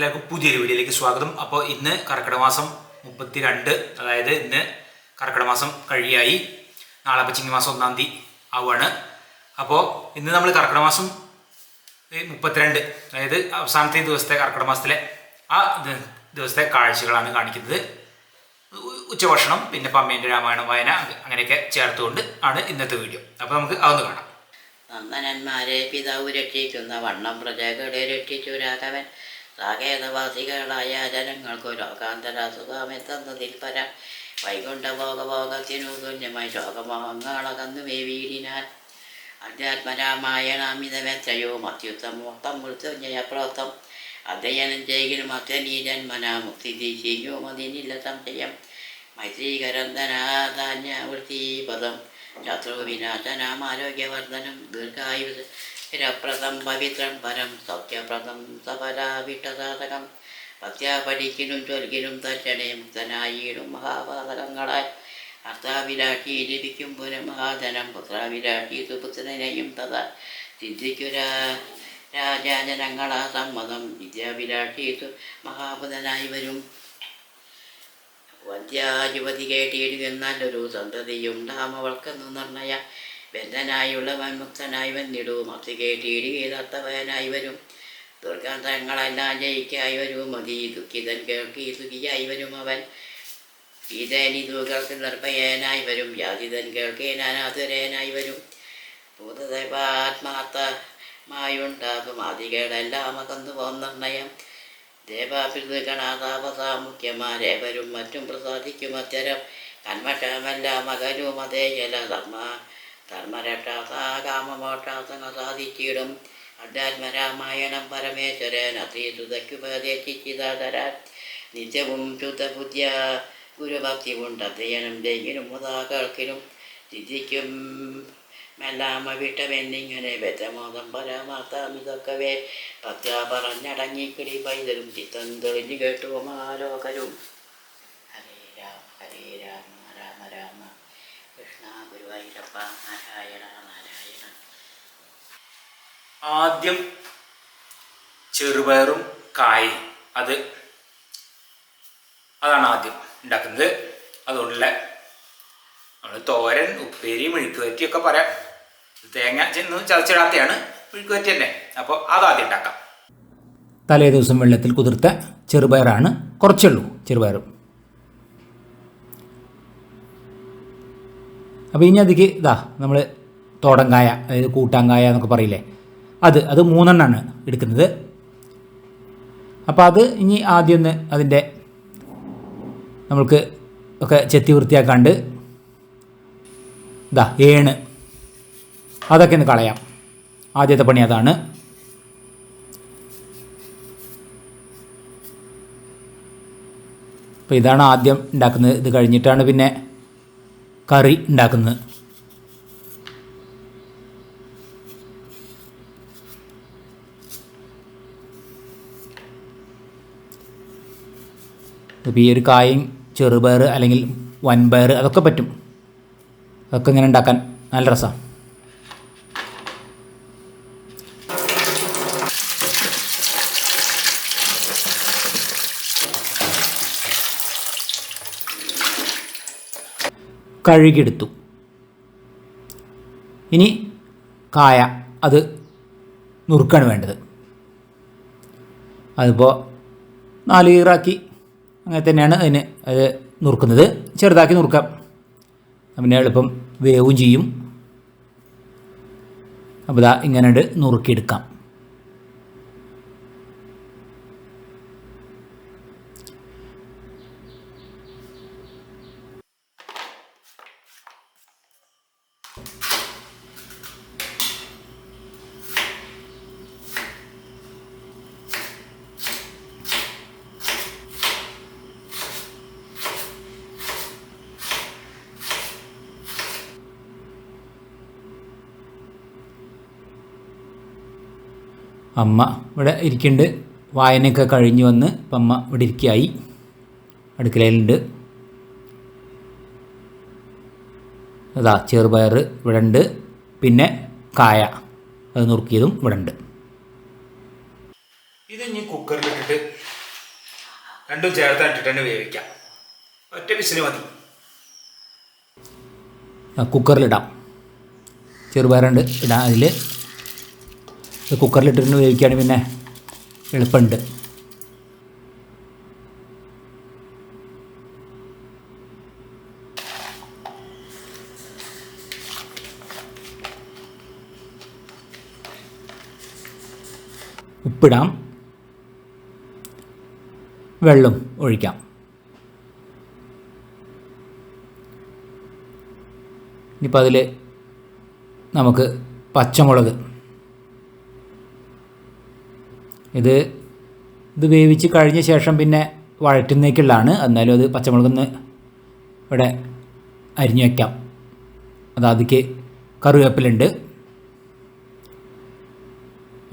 എല്ലാവർക്കും പുതിയൊരു വീഡിയോയിലേക്ക് സ്വാഗതം. അപ്പോൾ ഇന്ന് കർക്കിടക മാസം മുപ്പത്തിരണ്ട് അതായത് ഇന്ന് കർക്കിടക മാസം കഴിയായി. നാളെ പച്ചിങ്ങി മാസം ഒന്നാം തീയതി ആവുകയാണ്. അപ്പോൾ ഇന്ന് നമ്മൾ കർക്കിടക മാസം മുപ്പത്തിരണ്ട് അതായത് അവസാനത്തെ ദിവസത്തെ കർക്കിടക മാസത്തിലെ ആ ദിവസത്തെ കാഴ്ചകളാണ് കാണിക്കുന്നത്. ഉച്ചഭക്ഷണം പിന്നെ പമ്മേന്റെ രാമായണം വായന അങ്ങനെയൊക്കെ ചേർത്തുകൊണ്ട് ആണ് ഇന്നത്തെ വീഡിയോ. അപ്പോൾ നമുക്ക് അതൊന്ന് കാണാം. നന്ദനന്മാരെ പിതാവ് രക്ഷിക്കുന്ന വണ്ണം പ്രജകളെ രക്ഷിച്ചു രാഘവൻ സാകേതവാസികളായ ജനങ്ങൾക്കു ലോകാന്തരാസുഖമെത്തുന്നതിൽ പര വൈകുണ്ഠ ഭോഗഭോഗത്തിനു തുല്യമായി ശോകമോഹങ്ങളകന്നു വീടിനാൽ അധ്യാത്മരാമായണാമിതമെത്രയോ അത്യുത്തമോക്തം മൃത്യുഞ്ജയപ്രോത്തം അധ്യയനം ചെയ്യലും അത്യനീജന്മനാ മുക്തി ചെയ്യും അതിനില്ല സംശയം മൈത്രീകരന്ധനാധാന്യവൃത്തിപദം ശത്രുവിനാശനം ആരോഗ്യവർദ്ധനം ദീർഘായുസ് സ്ഥിരപ്രദം പവിത്രൻ പരം സൗഖ്യപ്രദം സഫലാവിട്ടസാധകം ഭക്ത്യാ പഠിക്കലും ചൊൽകിലും തർച്ചനെ മുക്തനായിടും മഹാപാതകങ്ങളാൽ അർത്ഥാവിലാട്ടി ലഭിക്കും പുനമഹാധനം പുത്രാവിലാട്ടി സുപുത്രനെയും തഥാ സിദ്ധിക്കുരാ രാജാജനങ്ങളാ സമ്മതം വിദ്യാവിലാട്ടി മഹാബുധനായി വരും. വന്ധ്യായുവതി കേട്ടിയിടുക സന്തതിയും ഡാമവൾക്കെന്ന് നിർണയ ബന്ധനായുള്ളവൻ മുക്തനായി വന്നിടും മത്തി കേട്ടിയിടുകത്തവനായി വരും ദുർഗന്ധങ്ങളെല്ലാം ജയിക്കായി വരും മതി ദുഃഖിതൻ കേൾക്കി സുഖിയായി വരും അവൻ. ഗീതനി ദുഃഖർക്ക് നിർഭയനായി വരും യാതിതൻ കേൾക്കേനാനാതുരനായി വരും ഭൂതദേവാത്മാർത്ഥമായുണ്ടാകും ആദികളെല്ലാം അകന്നു പോം നിർണയം. ദേവാഭിതൃഗണാതാപസാമുഖ്യമാരേവരും മറ്റും പ്രസാദിക്കും അത്തരം കന്മഷമെല്ലാം അകലും അതേ ജല ധർമ്മരക്ഷാസാകാമമോക്ഷാസംഗ സാധിച്ചിടും അഡ്ഡാത്മരാമായണം പരമേശ്വരൻ അത്രീതുതക്കുപദേശിച്ചിതാതരാൻ നിത്യവും ശുദ്ധബുദ്ധിയ ഗുരുഭക്തി കൊണ്ട് അധ്യയനം ദൈവിനും മുതാക്കൾക്കിനും സിദ്ധിക്കും. മെല്ലാമ വിട്ടമെന്നിങ്ങനെ വ്യതമോദം പരമാർത്ഥം ഇതൊക്കവേ. ഭക്ത പറഞ്ഞടങ്ങിക്കിടി പൈതലും ചിത്തം തെളിഞ്ഞു കേട്ടു ആദ്യം ചെറുപയറും കായും അത് അതാണ് ആദ്യം ഉണ്ടാക്കുന്നത്. അതുകൊണ്ടുള്ള നമ്മൾ തോരൻ ഉപ്പേരി മെഴുക്കുവരട്ടി ഒക്കെ പറയാം. തേങ്ങ ചെന്ന് ചതച്ചിടാത്തയാണ് മെഴുക്കുവരട്ടി തന്നെ. അപ്പോൾ അതാദ്യം ഉണ്ടാക്കാം. തലേ ദിവസം വെള്ളത്തിൽ കുതിർത്ത ചെറുപയറാണ് കുറച്ചുള്ളൂ ചെറുപയറും അപ്പോൾ ഇനി അതിക്ക് ഇതാ നമ്മൾ തോടങ്കായ അതായത് കൂട്ടാങ്കായ എന്നൊക്കെ പറയില്ലേ? അത് അത് മൂന്നെണ്ണമാണ് എടുക്കുന്നത്. അപ്പോൾ അത് ഇനി ആദ്യം ഒന്ന് അതിന്റെ നമ്മൾക്ക് ഒക്കെ ചെത്തി വൃത്തിയാക്കാണ്ട് ഇതാ ഏണ് അതൊക്കെ ഒന്ന് കളയാം. ആദ്യത്തെ പണി അതാണ്. അപ്പോൾ ഇതാണ് ആദ്യം ഉണ്ടാക്കുന്നത്. ഇത് കഴിഞ്ഞിട്ടാണ് പിന്നെ കറി ഉണ്ടാക്കുന്നത്. ഇപ്പോൾ ഈ ഒരു കായും ചെറുപയർ അല്ലെങ്കിൽ വൻപയർ അതൊക്കെ പറ്റും. അതൊക്കെ ഇങ്ങനെ ഉണ്ടാക്കാൻ നല്ല രസമാണ് കഴുകിയെടുത്തു. ഇനി കായ അത് നുറുക്കാണ് വേണ്ടത്. അതിപ്പോൾ നാല് ഈറാക്കി അങ്ങനെ തന്നെയാണ് അതിന് അത് നുറുക്കുന്നത്. ചെറുതാക്കി നുറുക്കാം. പിന്നെ എളുപ്പം വേവും ചെയ്യും. അപ്പോൾ ഇതാ ഇങ്ങനെ നുറുക്കിയെടുക്കാം. അമ്മ ഇവിടെ ഇരിക്കുന്നുണ്ട്. വായനയൊക്കെ കഴിഞ്ഞ് വന്ന് ഇപ്പം അമ്മ ഇവിടെ ഇരിക്കുകയായി. അടുക്കളയിലുണ്ട്. അതാ ചെറുപയർ ഇവിടെ ഉണ്ട്. പിന്നെ കായ അത് നുറുക്കിയതും ഇവിടെ ഉണ്ട്. ഇത് ഇനി കുക്കറിലിട്ടിട്ട് രണ്ടും ചേർത്ത് ഇട്ടിട്ട് തന്നെ വേവിക്കാം. ഒറ്റ വിസിൽ മതി. കുക്കറിലിടാം ചെറുപയറുണ്ട് ഇടാം അതിൽ കുക്കറിലിട്ടിട്ട് വേവിക്കുകയാണെങ്കിൽ പിന്നെ എളുപ്പമുണ്ട്. ഉപ്പിടാം. വെള്ളം ഒഴിക്കാം. ഇനിയിപ്പോൾ അതിൽ നമുക്ക് പച്ചമുളക് ഇത് ഇത് വേവിച്ച് കഴിഞ്ഞ ശേഷം പിന്നെ വഴറ്റുന്നേക്കുള്ളതാണ്. എന്നാലും അത് പച്ചമുളകൊന്ന് ഇവിടെ അരിഞ്ഞു വയ്ക്കാം അതാദ്യക്ക് കറിവേപ്പിലുണ്ട്.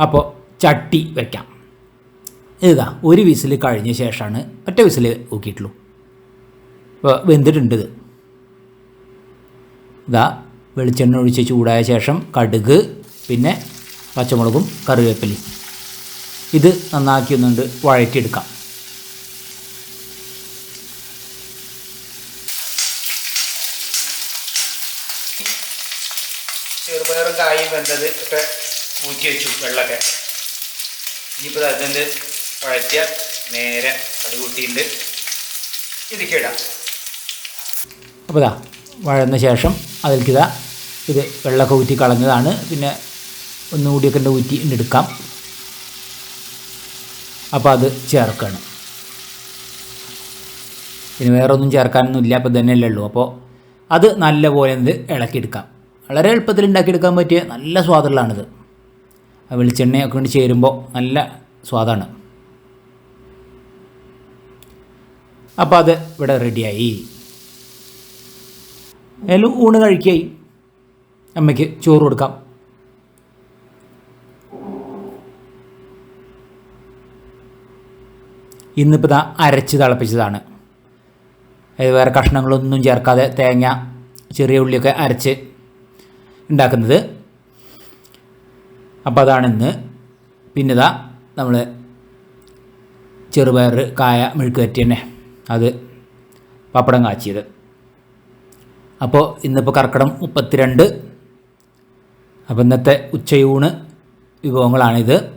അപ്പോൾ ചട്ടി വയ്ക്കാം ഇതാ ഒരു വിസിൽ കഴിഞ്ഞ ശേഷമാണ് ഒറ്റ വിസിൽ ഊക്കിയിട്ടുള്ളൂ. ഇപ്പോൾ വെന്തിട്ടുണ്ട് ഇത്. ഇതാ വെളിച്ചെണ്ണ ഒഴിച്ച് ചൂടായ ശേഷം കടുക് പിന്നെ പച്ചമുളകും കറിവേപ്പിലയും. ഇത് നന്നാക്കി ഒന്നുകൊണ്ട് വഴറ്റിയെടുക്കാം. ചെറുപയറും കായും വെന്തത് ഒക്കെ ഊറ്റി വെച്ചു വെള്ളമൊക്കെ. ഇനിയിപ്പോൾ അതിന്റെ വഴറ്റിയ നേരെ കടുകൂട്ടിയിട്ട് ഇതിലേക്ക് ഇടാം. അപ്പോൾ ഇതാ വഴന്ന ശേഷം അതിലേക്ക് ഇതാ ഇത് വെള്ളമൊക്കെ ഊറ്റി കളഞ്ഞതാണ്. പിന്നെ ഒന്നുകൂടിയൊക്കെ ഊറ്റി എടുക്കാം. അപ്പോൾ അത് ചേർക്കണം. ഇനി വേറെ ഒന്നും ചേർക്കാനൊന്നും ഇല്ല അപ്പോൾ തന്നെയല്ലേ ഉള്ളൂ. അപ്പോൾ അത് നല്ലപോലെ ഇത് ഇളക്കിയെടുക്കാം. വളരെ എളുപ്പത്തിൽ ഉണ്ടാക്കിയെടുക്കാൻ പറ്റിയ നല്ല സ്വാദുള്ളതാണിത്. ആ വെളിച്ചെണ്ണയൊക്കെ കൊണ്ട് ചേരുമ്പോൾ നല്ല സ്വാദാണ്. അപ്പോൾ അത് ഇവിടെ റെഡിയായി. അതിൽ ഊണ് കഴിക്കായി. അമ്മയ്ക്ക് ചോറ് കൊടുക്കാം. ഇന്നിപ്പോൾ ഇതാ അരച്ച് തിളപ്പിച്ചതാണ്. അതായത് വേറെ കഷ്ണങ്ങളൊന്നും ചേർക്കാതെ തേങ്ങ ചെറിയ ഉള്ളിയൊക്കെ അരച്ച് ഉണ്ടാക്കുന്നത്. അപ്പോൾ അതാണ് ഇന്ന്. പിന്നെ ഇതാ നമ്മൾ ചെറുപയർ കായ മെഴുക്ക് പറ്റി തന്നെ അത് പപ്പടം കാച്ചിയത്. അപ്പോൾ ഇന്നിപ്പോൾ കർക്കിടം മുപ്പത്തിരണ്ട്. അപ്പോൾ ഇന്നത്തെ ഉച്ചയൂണ് വിഭവങ്ങളാണിത്.